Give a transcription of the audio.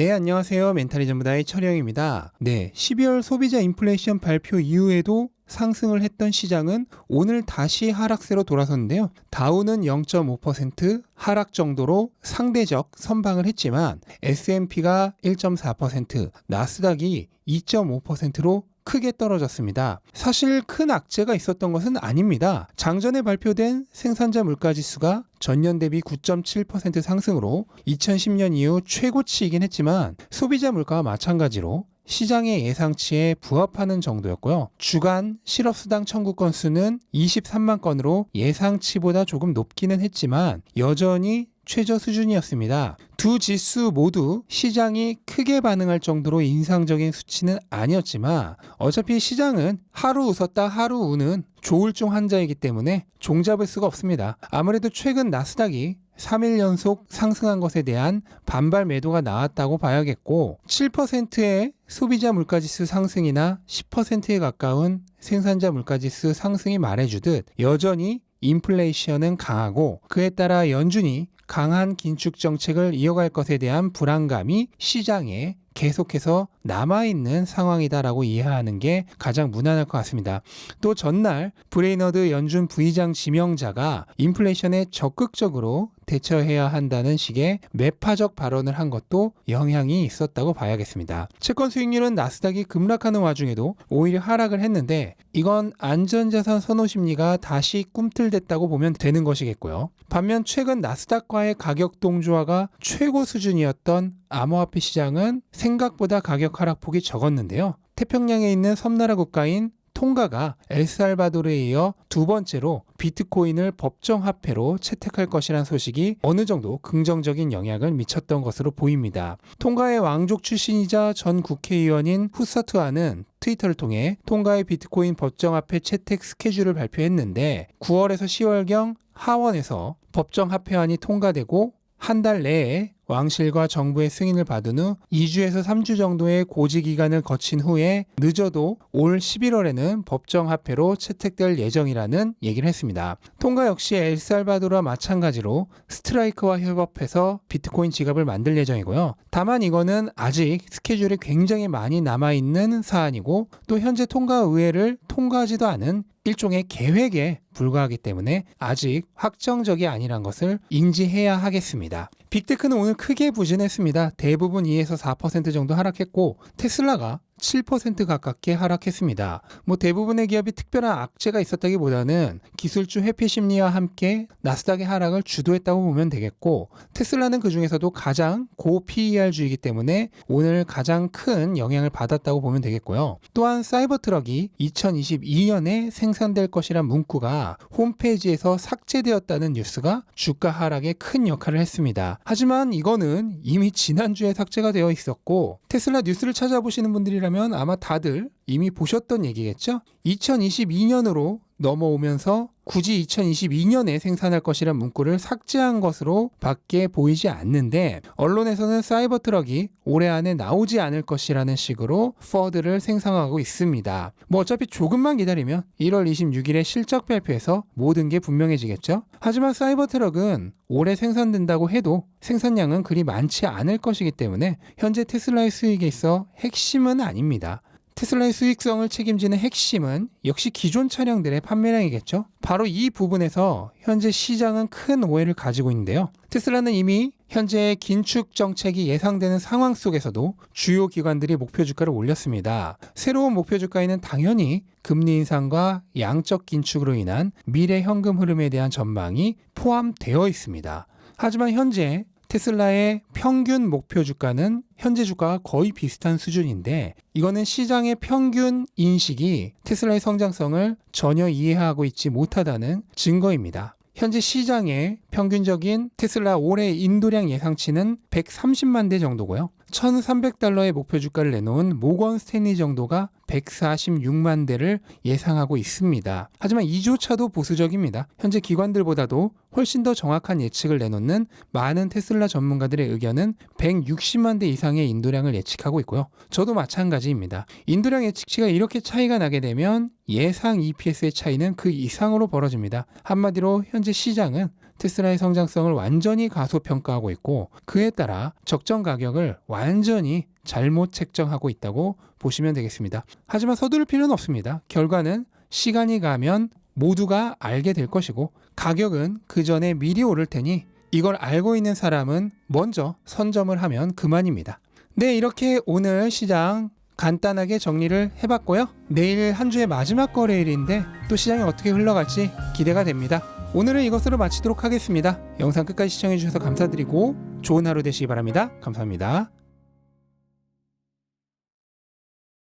네, 안녕하세요. 멘탈이 전부다의 철영입니다. 네, 12월 소비자 인플레이션 발표 이후에도 상승을 했던 시장은 오늘 다시 하락세로 돌아섰는데요. 다우는 0.5% 하락 정도로 상대적 선방을 했지만 S&P가 1.4%, 나스닥이 2.5%로 크게 떨어졌습니다. 사실 큰 악재가 있었던 것은 아닙니다. 장전에 발표된 생산자 물가 지수가 전년 대비 9.7% 상승으로 2010년 이후 최고치이긴 했지만 소비자 물가와 마찬가지로 시장의 예상치에 부합하는 정도였고요. 주간 실업수당 청구 건수는 23만 건으로 예상치보다 조금 높기는 했지만 여전히 최저 수준이었습니다. 두 지수 모두 시장이 크게 반응할 정도로 인상적인 수치는 아니었지만 어차피 시장은 하루 웃었다 하루 우는 조울증 환자이기 때문에 종잡을 수가 없습니다. 아무래도 최근 나스닥이 3일 연속 상승한 것에 대한 반발 매도가 나왔다고 봐야겠고 7%의 소비자 물가지수 상승이나 10%에 가까운 생산자 물가지수 상승이 말해주듯 여전히 인플레이션은 강하고 그에 따라 연준이 강한 긴축 정책을 이어갈 것에 대한 불안감이 시장에 계속해서 남아있는 상황이다라고 이해하는 게 가장 무난할 것 같습니다. 또 전날 브레이너드 연준 부의장 지명자가 인플레이션에 적극적으로 대처해야 한다는 식의 매파적 발언을 한 것도 영향이 있었다고 봐야겠습니다. 채권 수익률은 나스닥이 급락하는 와중에도 오히려 하락을 했는데 이건 안전자산 선호 심리가 다시 꿈틀댔다고 보면 되는 것이겠고요. 반면 최근 나스닥과의 가격 동조화가 최고 수준이었던 암호화폐 시장은 생각보다 가격 하락폭이 적었는데요. 태평양에 있는 섬나라 국가인 통가가 엘살바도르에 이어 두 번째로 비트코인을 법정 화폐로 채택할 것이란 소식이 어느 정도 긍정적인 영향을 미쳤던 것으로 보입니다. 통가의 왕족 출신이자 전 국회의원인 후서트와는 트위터를 통해 통가의 비트코인 법정 화폐 채택 스케줄을 발표했는데 9월에서 10월경 하원에서 법정 화폐안이 통과되고 한 달 내에 왕실과 정부의 승인을 받은 후 2주에서 3주 정도의 고지 기간을 거친 후에 늦어도 올 11월에는 법정 화폐로 채택될 예정이라는 얘기를 했습니다. 통과 역시 엘살바도르와 마찬가지로 스트라이크와 협업해서 비트코인 지갑을 만들 예정이고요. 다만 이거는 아직 스케줄이 굉장히 많이 남아 있는 사안이고 또 현재 통과 의회를 통과하지도 않은 일종의 계획에 불과하기 때문에 아직 확정적이 아니란 것을 인지해야 하겠습니다. 빅테크는 오늘 크게 부진했습니다. 대부분 2에서 4% 정도 하락했고 테슬라가 7% 가깝게 하락했습니다. 뭐 대부분의 기업이 특별한 악재가 있었다기보다는 기술주 회피 심리와 함께 나스닥의 하락을 주도했다고 보면 되겠고 테슬라는 그 중에서도 가장 고 PER주이기 때문에 오늘 가장 큰 영향을 받았다고 보면 되겠고요. 또한 사이버트럭이 2022년에 생산될 것이란 문구가 홈페이지에서 삭제되었다는 뉴스가 주가 하락에 큰 역할을 했습니다. 하지만 이거는 이미 지난주에 삭제가 되어 있었고 테슬라 뉴스를 찾아보시는 분들이라면 아마 다들 이미 보셨던 얘기겠죠? 2022년으로 넘어오면서 굳이 2022년에 생산할 것이란 문구를 삭제한 것으로 밖에 보이지 않는데 언론에서는 사이버 트럭이 올해 안에 나오지 않을 것이라는 식으로 퍼드를 생성하고 있습니다. 뭐 어차피 조금만 기다리면 1월 26일에 실적 발표에서 모든 게 분명해지겠죠? 하지만 사이버 트럭은 올해 생산된다고 해도 생산량은 그리 많지 않을 것이기 때문에 현재 테슬라의 수익에 있어 핵심은 아닙니다. 테슬라의 수익성을 책임지는 핵심은 역시 기존 차량들의 판매량이겠죠. 바로 이 부분에서 현재 시장은 큰 오해를 가지고 있는데요. 테슬라는 이미 현재 긴축 정책이 예상되는 상황 속에서도 주요 기관들이 목표 주가를 올렸습니다. 새로운 목표 주가에는 당연히 금리 인상과 양적 긴축으로 인한 미래 현금 흐름에 대한 전망이 포함되어 있습니다. 하지만 현재 테슬라의 평균 목표 주가는 현재 주가와 거의 비슷한 수준인데 이거는 시장의 평균 인식이 테슬라의 성장성을 전혀 이해하고 있지 못하다는 증거입니다. 현재 시장의 평균적인 테슬라 올해 인도량 예상치는 130만 대 정도고요. 1,300달러의 목표 주가를 내놓은 모건 스탠리 정도가 146만 대를 예상하고 있습니다. 하지만 이조차도 보수적입니다. 현재 기관들보다도 훨씬 더 정확한 예측을 내놓는 많은 테슬라 전문가들의 의견은 160만 대 이상의 인도량을 예측하고 있고요. 저도 마찬가지입니다. 인도량 예측치가 이렇게 차이가 나게 되면 예상 EPS의 차이는 그 이상으로 벌어집니다. 한마디로 현재 시장은 테슬라의 성장성을 완전히 가소평가하고 있고 그에 따라 적정 가격을 완전히 잘못 책정하고 있다고 보시면 되겠습니다. 하지만 서두를 필요는 없습니다. 결과는 시간이 가면 모두가 알게 될 것이고 가격은 그 전에 미리 오를 테니 이걸 알고 있는 사람은 먼저 선점을 하면 그만입니다. 네, 이렇게 오늘 시장 간단하게 정리를 해봤고요. 내일 한 주의 마지막 거래일인데 또 시장이 어떻게 흘러갈지 기대가 됩니다. 오늘은 이것으로 마치도록 하겠습니다. 영상 끝까지 시청해주셔서 감사드리고 좋은 하루 되시기 바랍니다. 감사합니다.